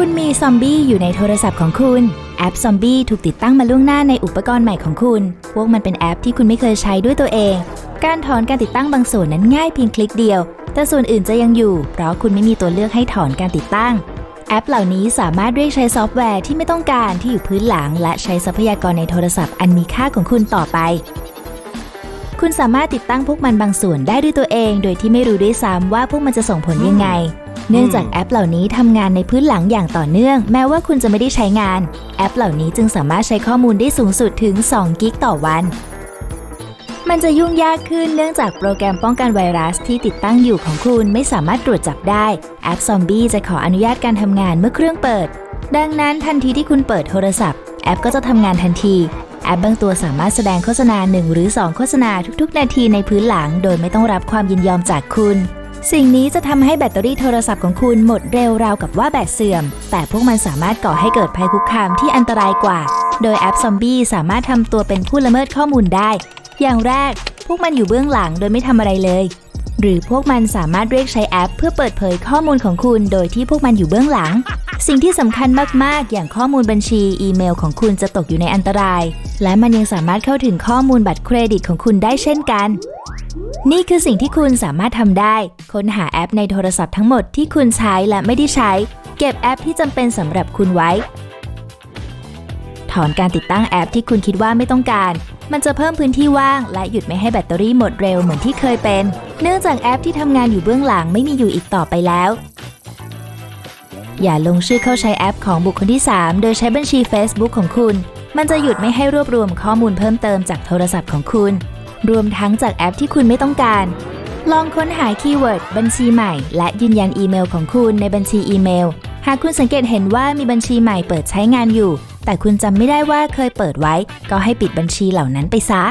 คุณมีซอมบี้อยู่ในโทรศัพท์ของคุณ แอปซอมบี้ถูกติดตั้งมาล่วงหน้าในอุปกรณ์ใหม่ของคุณ พวกมันเป็นแอปที่คุณไม่เคยใช้ด้วยตัวเอง การถอนการติดตั้งบางส่วนนั้นง่ายเพียงคลิกเดียว แต่ส่วนอื่นจะยังอยู่ เพราะคุณไม่มีตัวเลือกให้ถอนการติดตั้ง แอปเหล่านี้สามารถเรียกใช้ซอฟต์แวร์ที่ไม่ต้องการที่อยู่พื้นหลัง และใช้ทรัพยากรในโทรศัพท์อันมีค่าของคุณต่อไป คุณสามารถติดตั้งพวกมันบางส่วนได้ด้วยตัวเอง โดยที่ไม่รู้ด้วยซ้ำว่าพวกมันจะส่งผลยังไง เนื่องจากแอปเหล่านี้ทำงานในพื้นหลังอย่างต่อเนื่อง แม้ว่าคุณจะไม่ได้ใช้งาน แอปเหล่านี้จึงสามารถใช้ข้อมูลได้สูงสุดถึง 2 กิกต่อวัน มันจะยุ่งยากขึ้นเนื่องจากโปรแกรมป้องกันไวรัสที่ติดตั้งอยู่ของคุณไม่สามารถตรวจจับได้ แอปซอมบี้จะขออนุญาตการทำงานเมื่อเครื่องเปิด ดังนั้นทันทีที่คุณเปิดโทรศัพท์ แอปก็จะทำงานทันทีแอปบางตัวสามารถแสดงโฆษณา 1 หรือ 2 โฆษณาทุก ๆ นาทีในพื้นหลัง โดยไม่ต้องรับความยินยอมจากคุณ สิ่งนี้จะทำให้แบตเตอรี่โทรศัพท์ของคุณหมดเร็วราวกับว่าแบตเสื่อม แต่พวกมันสามารถก่อให้เกิดภัยคุกคามที่อันตรายกว่า โดยแอปซอมบี้สามารถทำตัวเป็นผู้ละเมิดข้อมูลได้ อย่างแรก พวกมันอยู่เบื้องหลังโดยไม่ทำอะไรเลย หรือพวกมันสามารถเรียกใช้แอป เพื่อเปิดเผยข้อมูลของคุณ โดยที่พวกมันอยู่เบื้องหลัง สิ่งที่สำคัญมาก ๆ อย่างข้อมูลบัญชี อีเมลของคุณจะตกอยู่ในอันตราย และมันยังสามารถเข้าถึงข้อมูลบัตรเครดิตของคุณได้เช่นกัน นี่คือสิ่งที่คุณสามารถทำได้ ค้นหาแอปในโทรศัพท์ทั้งหมดที่คุณใช้และไม่ได้ใช้ เก็บแอปที่จำเป็นสำหรับคุณไว้ ถอนการติดตั้งแอปที่คุณคิดว่าไม่ต้องการ มันจะเพิ่มพื้นที่ว่าง และหยุดไม่ให้แบตเตอรี่หมดเร็วเหมือนที่เคยเป็น เนื่องจากแอปที่ทำงานอยู่เบื้องหลังไม่มีอยู่อีกต่อไปแล้ว อย่าลงชื่อเข้าใช้แอปของบุคคลที่ 3 โดยใช้บัญชี Facebook ของคุณ มันจะหยุดไม่ให้รวบรวมข้อมูลเพิ่มเติมจากโทรศัพท์ของคุณ รวมทั้งจากแอปที่คุณไม่ต้องการ ลองค้นหาคีย์เวิร์ดบัญชีใหม่ และยืนยันอีเมลของคุณในบัญชีอีเมล หากคุณสังเกตเห็นว่ามีบัญชีใหม่เปิดใช้งานอยู่ แต่คุณจำไม่ได้ว่าเคยเปิดไว้ ก็ให้ปิดบัญชีเหล่านั้นไปซะ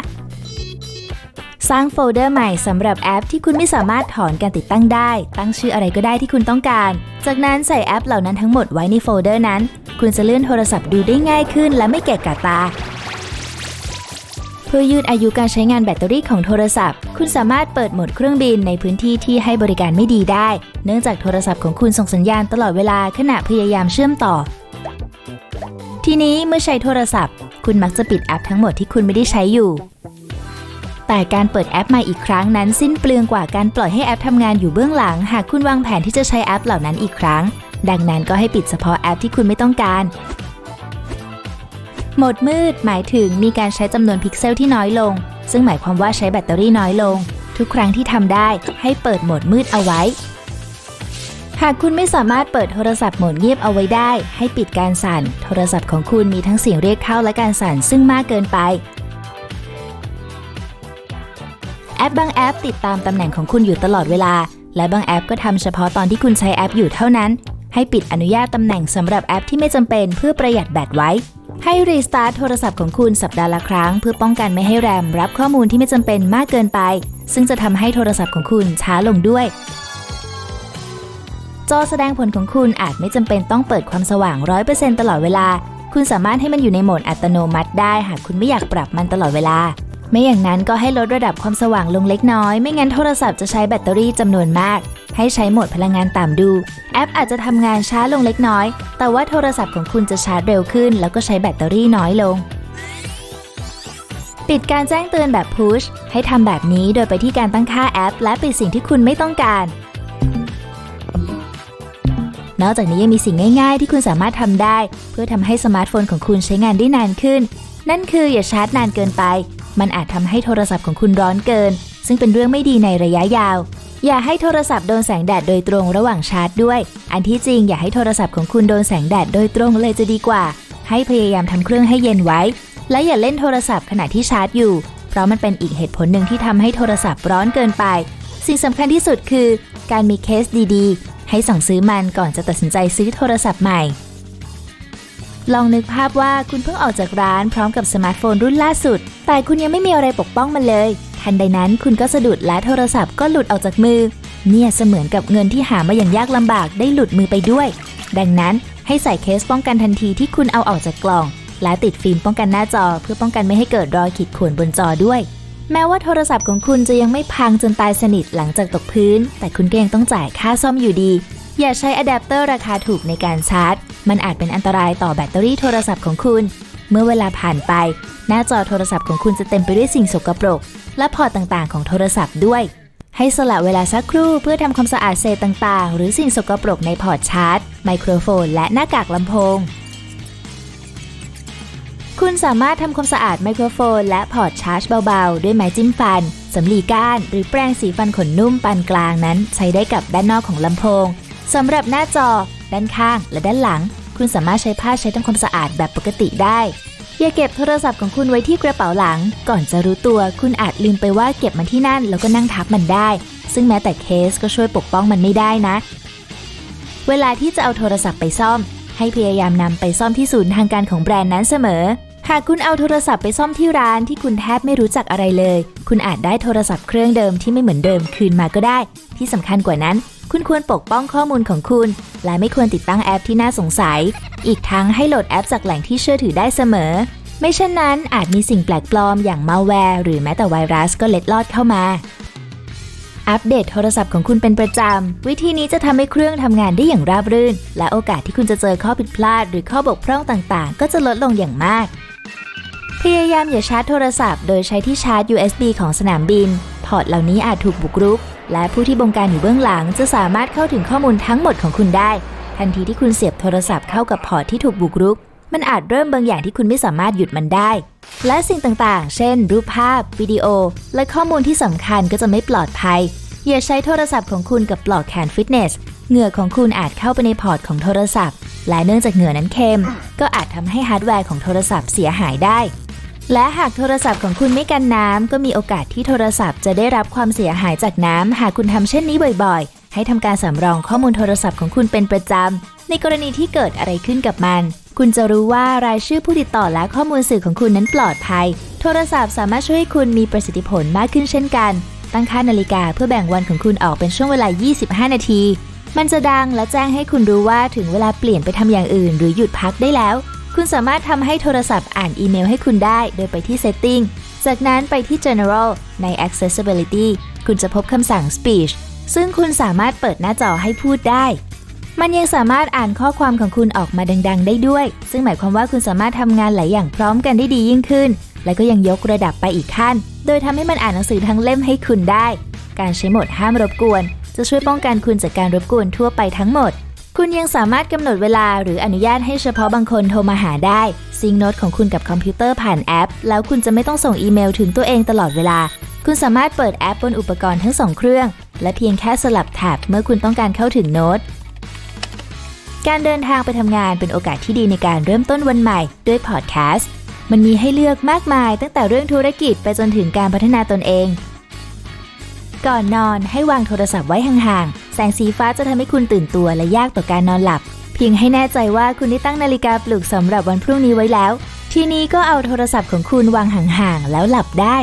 สร้างโฟลเดอร์ใหม่สำหรับแอปที่คุณไม่สามารถถอนการติดตั้งได้ ตั้งชื่ออะไรก็ได้ที่คุณต้องการ จากนั้นใส่แอปเหล่านั้นทั้งหมดไว้ในโฟลเดอร์นั้น คุณจะเลื่อนโทรศัพท์ดูได้ง่ายขึ้น และไม่เกะกะตา พื่อยืดอายุการใช้งานแบตเตอรี่ของโทรศัพท์ คุณสามารถเปิดโหมดเครื่องบินในพื้นที่ที่ให้บริการไม่ดีได้ เนื่องจากโทรศัพท์ของคุณส่งสัญญาณตลอดเวลาขณะพยายามเชื่อมต่อ ทีนี้เมื่อใช้โทรศัพท์ คุณมักจะปิดแอปทั้งหมดที่คุณไม่ได้ใช้อยู่ แต่การเปิดแอปใหม่อีกครั้งนั้นสิ้นเปลืองกว่าการปล่อยให้แอปทำงานอยู่เบื้องหลัง หากคุณวางแผนที่จะใช้แอปเหล่านั้นอีกครั้งดังนั้นก็ให้ปิดเฉพาะแอปที่คุณไม่ต้องการ โหมดมืดหมายถึงมีการใช้จำนวนพิกเซลที่น้อยลง ซึ่งหมายความว่าใช้แบตเตอรี่น้อยลง ทุกครั้งที่ทำได้ให้เปิดโหมดมืดเอาไว้ หากคุณไม่สามารถเปิดโทรศัพท์โหมดเงียบเอาไว้ได้ ให้ปิดการสั่น โทรศัพท์ของคุณมีทั้งเสียงเรียกเข้าและการสั่นซึ่งมากเกินไป แอปบางแอปติดตามตำแหน่งของคุณอยู่ตลอดเวลา และบางแอปก็ทำเฉพาะตอนที่คุณใช้แอปอยู่เท่านั้น ให้ปิดอนุญาตตำแหน่งสำหรับแอปที่ไม่จำเป็นเพื่อประหยัดแบตไว้ ให้รีสตาร์ทโทรศัพท์ของคุณสัปดาห์ละครั้ง เพื่อป้องกันไม่ให้แรมรับข้อมูลที่ไม่จำเป็นมากเกินไป ซึ่งจะทำให้โทรศัพท์ของคุณช้าลงด้วย จอแสดงผลของคุณอาจไม่จำเป็นต้องเปิดความสว่าง 100%ตลอดเวลา คุณสามารถให้มันอยู่ในโหมดอัตโนมัติได้ หากคุณไม่อยากปรับมันตลอดเวลา ไม่อย่างนั้นก็ให้ลดระดับความสว่างลงเล็กน้อย ไม่งั้นโทรศัพท์จะใช้แบตเตอรี่จำนวนมาก ให้ใช้โหมดพลังงานต่ำดู แอปอาจจะทำงานช้าลงเล็กน้อย แต่ว่าโทรศัพท์ของคุณจะชาร์จเร็วขึ้น แล้วก็ใช้แบตเตอรี่น้อยลง ปิดการแจ้งเตือนแบบ push ให้ทำแบบนี้โดยไปที่การตั้งค่าแอป และปิดสิ่งที่คุณไม่ต้องการ นอกจากนี้ยังมีสิ่งง่าย ๆ ที่คุณสามารถทำได้ เพื่อทำให้สมาร์ทโฟนของคุณใช้งานได้นานขึ้น นั่นคืออย่าชาร์จนานเกินไป มันอาจทำให้โทรศัพท์ของคุณร้อนเกิน ซึ่งเป็นเรื่องไม่ดีในระยะยาว อย่าให้โทรศัพท์โดนแสงแดดโดยตรงระหว่างชาร์จด้วย อันที่จริงอย่าให้โทรศัพท์ของคุณโดนแสงแดดโดยตรงเลยจะดีกว่า ให้พยายามทำเครื่องให้เย็นไว้ และอย่าเล่นโทรศัพท์ขณะที่ชาร์จอยู่ เพราะมันเป็นอีกเหตุผลหนึ่งที่ทำให้โทรศัพท์ร้อนเกินไป สิ่งสำคัญที่สุดคือ การมีเคสดีๆ ให้สั่งซื้อมันก่อนจะตัดสินใจซื้อโทรศัพท์ใหม่ลองนึกภาพว่าคุณเพิ่งออกจากร้านพร้อมกับสมาร์ทโฟนรุ่นล่าสุด แต่คุณยังไม่มีอะไรปกป้องมันเลย ทันใดนั้น คุณก็สะดุดและโทรศัพท์ก็หลุดออกจากมือ เนี่ยเสมือนกับเงินที่หามาอย่างยากลำบากได้หลุดมือไปด้วย ดังนั้นให้ใส่เคสป้องกันทันทีที่คุณเอาออกจากกล่อง และติดฟิล์มป้องกันหน้าจอ เพื่อป้องกันไม่ให้เกิดรอยขีดข่วนบนจอด้วย แม้ว่าโทรศัพท์ของคุณจะยังไม่พังจนตายสนิทหลังจากตกพื้น แต่คุณก็ยังต้องจ่ายค่าซ่อมอยู่ดี อย่าใช้อะแดปเตอร์ราคาถูกในการชาร์จ มันอาจเป็นอันตรายต่อแบตเตอรี่โทรศัพท์ของคุณ เมื่อเวลาผ่านไป หน้าจอโทรศัพท์ของคุณจะเต็มไปด้วยสิ่งสกปรก และพอร์ตต่างๆ ของโทรศัพท์ด้วย ให้สละเวลาสักครู่เพื่อทำความสะอาดเศษต่างๆ หรือสิ่งสกปรกในพอร์ตชาร์จ ไมโครโฟน และหน้ากากลำโพง คุณสามารถทำความสะอาดไมโครโฟน และพอร์ตชาร์จเบาๆ ด้วยไม้จิ้มฟันสำลีก้าน หรือแปรงสีฟันขนนุ่มปานกลางนั้น ใช้ได้กับด้านนอกของลำโพงสำหรับหน้าจอ ด้านข้างและด้านหลัง คุณสามารถใช้ผ้าใช้ทำความสะอาดแบบปกติได้ อย่าเก็บโทรศัพท์ของคุณไว้ที่กระเป๋าหลัง ก่อนจะรู้ตัวคุณอาจลืมไปว่าเก็บมันที่นั่นแล้วก็นั่งทับมันได้ ซึ่งแม้แต่เคสก็ช่วยปกป้องมันไม่ได้นะ เวลาที่จะเอาโทรศัพท์ไปซ่อม ให้พยายามนำไปซ่อมที่ศูนย์ทางการของแบรนด์นั้นเสมอ หากคุณเอาโทรศัพท์ไปซ่อมที่ร้านที่คุณแทบไม่รู้จักอะไรเลย คุณอาจได้โทรศัพท์เครื่องเดิมที่ไม่เหมือนเดิมคืนมาก็ได้ ที่สำคัญกว่านั้น คุณควรปกป้องข้อมูลของคุณ และไม่ควรติดตั้งแอปที่น่าสงสัย อีกทั้งให้โหลดแอปจากแหล่งที่เชื่อถือได้เสมอ ไม่เช่นนั้นอาจมีสิ่งแปลกปลอมอย่างมาแวร์หรือแม้แต่ไวรัสก็เล็ดลอดเข้ามา อัปเดตโทรศัพท์ของคุณเป็นประจำ วิธีนี้จะทำให้เครื่องทำงานได้อย่างราบรื่น และโอกาสที่คุณจะเจอข้อผิดพลาด หรือข้อบกพร่องต่างๆ ก็จะลดลงอย่างมากพยายามอย่าชาร์จโทรศัพท์โดยใช้ที่ชาร์จ USB ของสนามบิน พอร์ตเหล่านี้อาจถูกบุกรุก และผู้ที่บงการอยู่เบื้องหลังจะสามารถเข้าถึงข้อมูลทั้งหมดของคุณได้ ทันทีที่คุณเสียบโทรศัพท์เข้ากับพอร์ตที่ถูกบุกรุก มันอาจเริ่มบางอย่างที่คุณไม่สามารถหยุดมันได้ และสิ่งต่างๆ เช่น รูปภาพ วิดีโอ และข้อมูลที่สำคัญก็จะไม่ปลอดภัย อย่าใช้โทรศัพท์ของคุณกับปลอกแขนฟิตเนสเหงื่อของคุณอาจเข้าไปในพอร์ตของโทรศัพท์ และเนื่องจากเหงื่อนั้นเค็ม ก็อาจทำให้ฮาร์ดแวร์ของโทรศัพท์เสียหายได้ และหากโทรศัพท์ของคุณไม่กันน้ำ ก็มีโอกาสที่โทรศัพท์จะได้รับความเสียหายจากน้ำ หากคุณทำเช่นนี้บ่อยๆ ให้ทำการสำรองข้อมูลโทรศัพท์ของคุณเป็นประจำ ในกรณีที่เกิดอะไรขึ้นกับมัน คุณจะรู้ว่ารายชื่อผู้ติดต่อและข้อมูลสื่อของคุณนั้นปลอดภัย โทรศัพท์สามารถช่วยให้คุณมีประสิทธิผลมากขึ้นเช่นกัน ตั้งค่านาฬิกาเพื่อแบ่งวันของคุณออกเป็นช่วงเวลา 25 นาที มันจะดังและแจ้งให้คุณรู้ว่าถึงเวลาเปลี่ยนไปทำอย่างอื่น หรือหยุดพักได้แล้ว คุณสามารถทำให้โทรศัพท์อ่านอีเมลให้คุณได้ โดยไปที่ Setting จากนั้นไปที่ General ใน Accessibility คุณจะพบคำสั่ง Speech ซึ่งคุณสามารถเปิดหน้าจอให้พูดได้ มันยังสามารถอ่านข้อความของคุณออกมาดัง ๆ ได้ด้วย ซึ่งหมายความว่าคุณสามารถทำงานหลายอย่างพร้อมกันได้ดียิ่งขึ้น และก็ยังยกระดับไปอีกขั้น โดยทำให้มันอ่านหนังสือทั้งเล่มให้คุณได้ การใช้โหมดห้ามรบกวน จะช่วยป้องกันคุณจากการรบกวนทั่วไปทั้งหมด คุณยังสามารถกำหนดเวลาหรืออนุญาตให้เฉพาะบางคนโทรมาหาได้ ซิงโน้ตของคุณกับคอมพิวเตอร์ผ่านแอป แล้วคุณจะไม่ต้องส่งอีเมลถึงตัวเองตลอดเวลา คุณสามารถเปิดแอปบนอุปกรณ์ทั้งสองเครื่อง และเพียงแค่สลับแท็บเมื่อคุณต้องการเข้าถึงโน้ตการเดินทางไปทำงานเป็นโอกาสที่ดีในการเริ่มต้นวันใหม่ด้วยพอดแคสต์มันมีให้เลือกมากมายตั้งแต่เรื่องธุรกิจไปจนถึงการพัฒนาตนเอง ก่อนนอนให้วางโทรศัพท์ไว้ห่างๆ แสงสีฟ้าจะทำให้คุณตื่นตัวและยากต่อการนอนหลับ เพียงให้แน่ใจว่าคุณได้ตั้งนาฬิกาปลุกสำหรับวันพรุ่งนี้ไว้แล้ว ทีนี้ก็เอาโทรศัพท์ของคุณวางห่างๆแล้วหลับได้